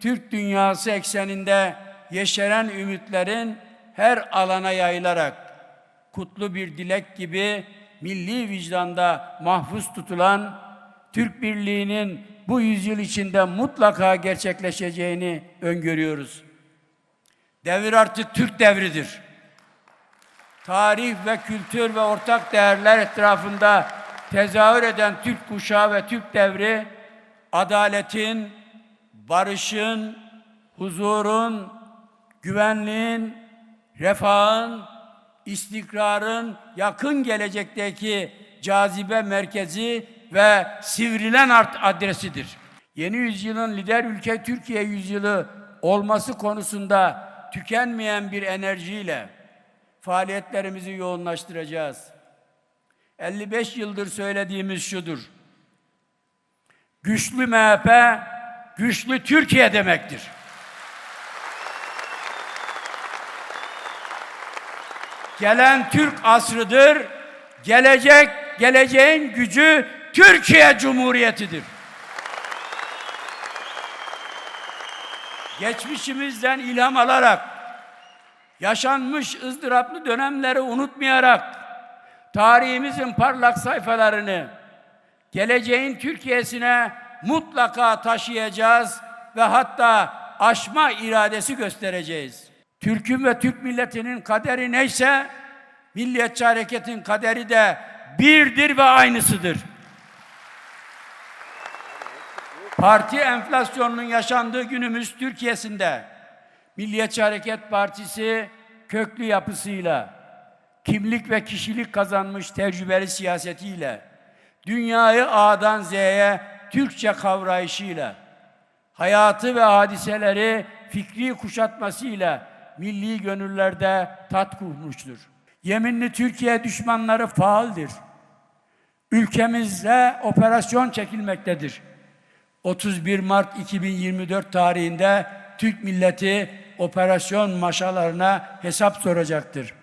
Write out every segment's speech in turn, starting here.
Türk dünyası ekseninde yeşeren ümitlerin her alana yayılarak kutlu bir dilek gibi milli vicdanda mahfuz tutulan Türk birliğinin bu yüzyıl içinde mutlaka gerçekleşeceğini öngörüyoruz. Devir artık Türk devridir. Tarih ve kültür ve ortak değerler etrafında tezahür eden Türk kuşağı ve Türk devri adaletin, barışın, huzurun, güvenliğin, refahın, istikrarın yakın gelecekteki cazibe merkezi ve sivrilen art adresidir. Yeni yüzyılın lider ülke Türkiye yüzyılı olması konusunda tükenmeyen bir enerjiyle faaliyetlerimizi yoğunlaştıracağız. 55 yıldır söylediğimiz şudur. Güçlü MHP, güçlü Türkiye demektir. Gelen Türk asrıdır. Gelecek, geleceğin gücü Türkiye Cumhuriyeti'dir. Geçmişimizden ilham alarak, yaşanmış ızdıraplı dönemleri unutmayarak, tarihimizin parlak sayfalarını geleceğin Türkiye'sine mutlaka taşıyacağız ve hatta aşma iradesi göstereceğiz. Türk'ün ve Türk milletinin kaderi neyse, Milliyetçi Hareket'in kaderi de birdir ve aynısıdır. Parti enflasyonunun yaşandığı günümüz Türkiye'sinde Milliyetçi Hareket Partisi köklü yapısıyla, kimlik ve kişilik kazanmış tecrübeli siyasetiyle, dünyayı A'dan Z'ye Türkçe kavrayışıyla, hayatı ve hadiseleri fikri kuşatmasıyla milli gönüllerde tat kurmuştur. Yeminli Türkiye düşmanları faaldir. Ülkemizde operasyon çekilmektedir. 31 Mart 2024 tarihinde Türk milleti operasyon maşalarına hesap soracaktır.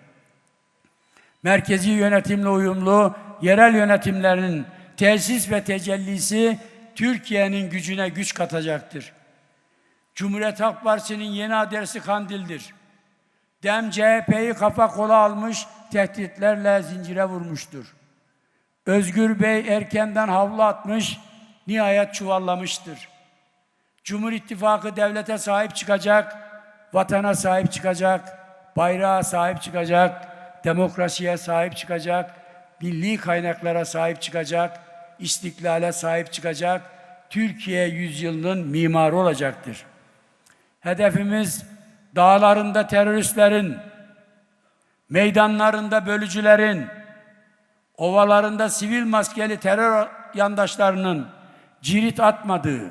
Merkezi yönetimle uyumlu yerel yönetimlerin tesis ve tecellisi Türkiye'nin gücüne güç katacaktır. Cumhuriyet Halk Partisi'nin yeni adresi Kandil'dir. Dem CHP'yi kafa kola almış, tehditlerle zincire vurmuştur. Özgür Bey erkenden havlu atmış, nihayet çuvallamıştır. Cumhur İttifakı devlete sahip çıkacak, vatana sahip çıkacak, bayrağa sahip çıkacak, demokrasiye sahip çıkacak, milli kaynaklara sahip çıkacak, istiklale sahip çıkacak, Türkiye yüzyılının mimarı olacaktır. Hedefimiz dağlarında teröristlerin, meydanlarında bölücülerin, ovalarında sivil maskeli terör yandaşlarının cirit atmadığı,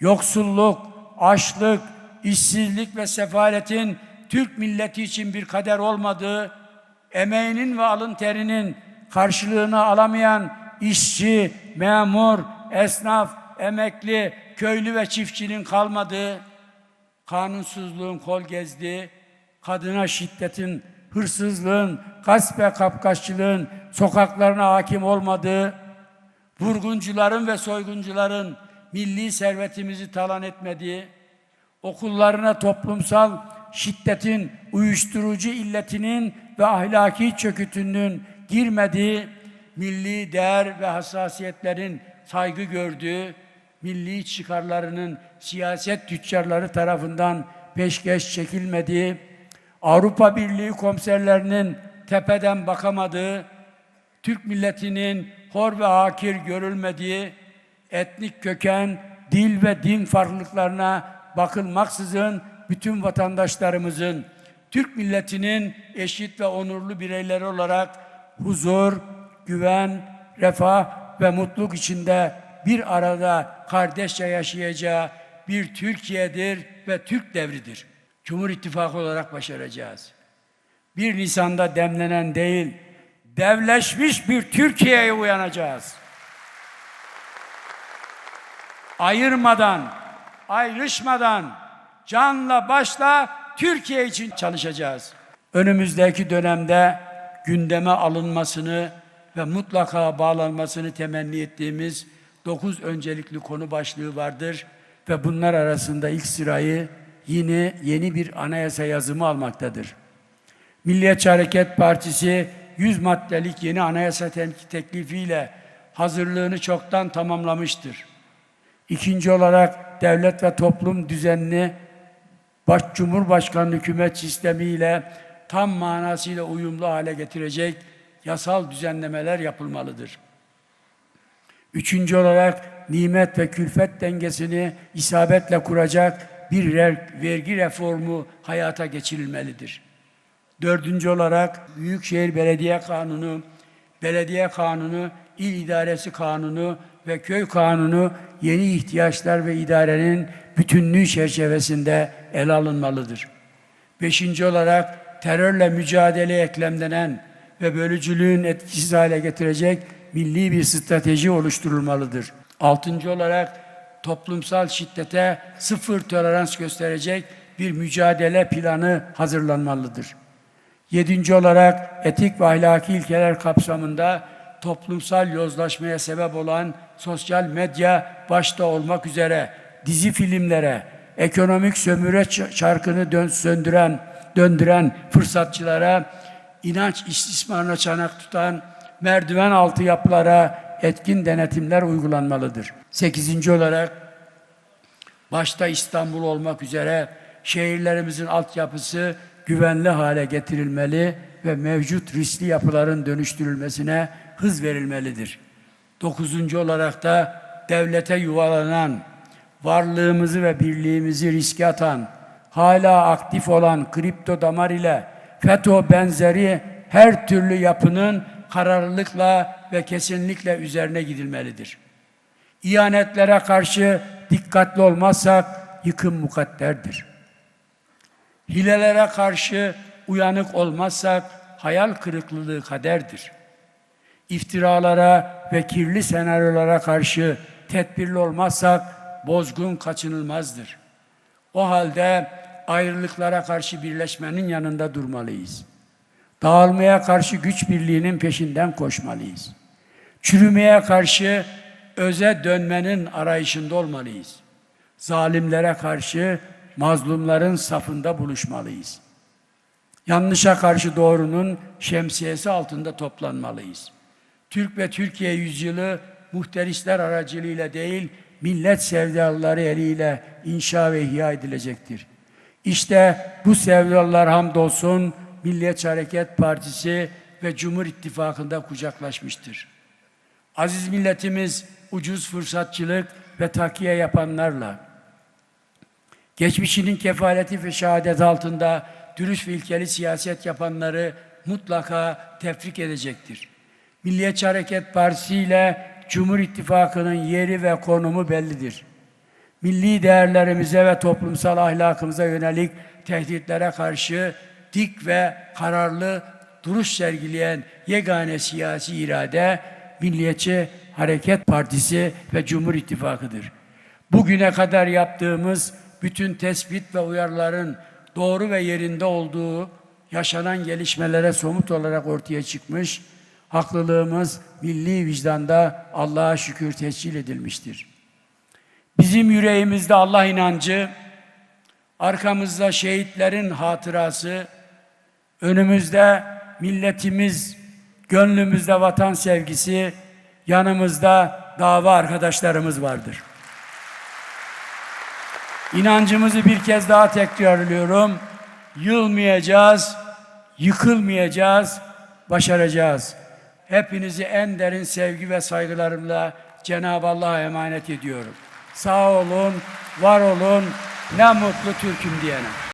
yoksulluk, açlık, işsizlik ve sefaletin Türk milleti için bir kader olmadığı, emeğinin ve alın terinin karşılığını alamayan işçi, memur, esnaf, emekli, köylü ve çiftçinin kalmadığı, kanunsuzluğun kol gezdiği, kadına şiddetin, hırsızlığın, gasp ve kapkaççılığın sokaklarına hakim olmadığı, vurguncuların ve soyguncuların milli servetimizi talan etmediği, okullarına toplumsal şiddetin, uyuşturucu illetinin ve ahlaki çökütünün girmediği, milli değer ve hassasiyetlerin saygı gördüğü, milli çıkarlarının siyaset tüccarları tarafından peşkeş çekilmediği, Avrupa Birliği komiserlerinin tepeden bakamadığı, Türk milletinin hor ve hakir görülmediği, etnik köken, dil ve din farklılıklarına bakılmaksızın bütün vatandaşlarımızın Türk milletinin eşit ve onurlu bireyleri olarak huzur, güven, refah ve mutluluk içinde bir arada kardeşçe yaşayacağı bir Türkiye'dir ve Türk devridir. Cumhur İttifakı olarak başaracağız. 1 Nisan'da demlenen değil, devleşmiş bir Türkiye'ye uyanacağız. Ayırmadan, ayrışmadan, canla başla Türkiye için çalışacağız. Önümüzdeki dönemde gündeme alınmasını ve mutlaka bağlanmasını temenni ettiğimiz dokuz öncelikli konu başlığı vardır. ve bunlar arasında ilk sırayı yine yeni bir anayasa yazımı almaktadır. Milliyetçi Hareket Partisi 100 maddelik yeni anayasa te- teklifiyle hazırlığını çoktan tamamlamıştır. İkinci olarak devlet ve toplum düzenini baş Cumhurbaşkanlığı hükümet sistemiyle tam manasıyla uyumlu hale getirecek yasal düzenlemeler yapılmalıdır. Üçüncü olarak nimet ve külfet dengesini isabetle kuracak bir vergi reformu hayata geçirilmelidir. Dördüncü olarak Büyükşehir Belediye Kanunu, Belediye Kanunu, İl İdaresi Kanunu ve Köy Kanunu yeni ihtiyaçlar ve idarenin bütünlüğü çerçevesinde ele alınmalıdır. Beşinci olarak terörle mücadeleye eklemlenen ve bölücülüğün etkisiz hale getirecek milli bir strateji oluşturulmalıdır. Altıncı olarak toplumsal şiddete sıfır tolerans gösterecek bir mücadele planı hazırlanmalıdır. Yedinci olarak etik ve ahlaki ilkeler kapsamında toplumsal yozlaşmaya sebep olan sosyal medya başta olmak üzere dizi filmlere, ekonomik sömüre çarkını dön, söndüren, döndüren fırsatçılara, inanç istismarına çanak tutan merdiven altı yapılara etkin denetimler uygulanmalıdır. Sekizinci olarak başta İstanbul olmak üzere şehirlerimizin altyapısı güvenli hale getirilmeli ve mevcut riskli yapıların dönüştürülmesine hız verilmelidir. Dokuzuncu olarak da devlete yuvalanan, varlığımızı ve birliğimizi riske atan, hala aktif olan kripto damar ile FETÖ benzeri her türlü yapının kararlılıkla ve kesinlikle üzerine gidilmelidir. İhanetlere karşı dikkatli olmazsak yıkım mukadderdir. Hilelere karşı uyanık olmazsak hayal kırıklığı kaderdir. İftiralara ve kirli senaryolara karşı tedbirli olmazsak bozgun kaçınılmazdır. O halde ayrılıklara karşı birleşmenin yanında durmalıyız. Dağılmaya karşı güç birliğinin peşinden koşmalıyız. Çürümeye karşı öze dönmenin arayışında olmalıyız. Zalimlere karşı mazlumların safında buluşmalıyız. Yanlışa karşı doğrunun şemsiyesi altında toplanmalıyız. Türk ve Türkiye yüzyılı muhterisler aracılığıyla değil, millet sevdalıları eliyle inşa ve ihya edilecektir. İşte bu sevdalılar hamdolsun Milliyetçi Hareket Partisi ve Cumhur İttifakı'nda kucaklaşmıştır. Aziz milletimiz ucuz fırsatçılık ve takiye yapanlarla, geçmişinin kefaleti ve şehadet altında dürüst ve ilkeli siyaset yapanları mutlaka tefrik edecektir. Milliyetçi Hareket Partisi ile Cumhur İttifakı'nın yeri ve konumu bellidir. Milli değerlerimize ve toplumsal ahlakımıza yönelik tehditlere karşı dik ve kararlı duruş sergileyen yegane siyasi irade Milliyetçi Hareket Partisi ve Cumhur İttifakı'dır. Bugüne kadar yaptığımız bütün tespit ve uyarıların doğru ve yerinde olduğu yaşanan gelişmelere somut olarak ortaya çıkmış, haklılığımız milli vicdanda Allah'a şükür tescil edilmiştir. Bizim yüreğimizde Allah inancı, arkamızda şehitlerin hatırası, önümüzde milletimiz, gönlümüzde vatan sevgisi, yanımızda dava arkadaşlarımız vardır. İnancımızı bir kez daha tekrarlıyorum. Yılmayacağız, yıkılmayacağız, başaracağız. Hepinizi en derin sevgi ve saygılarımla Cenab-ı Allah'a emanet ediyorum. Sağ olun, var olun, ne mutlu Türk'üm diyene.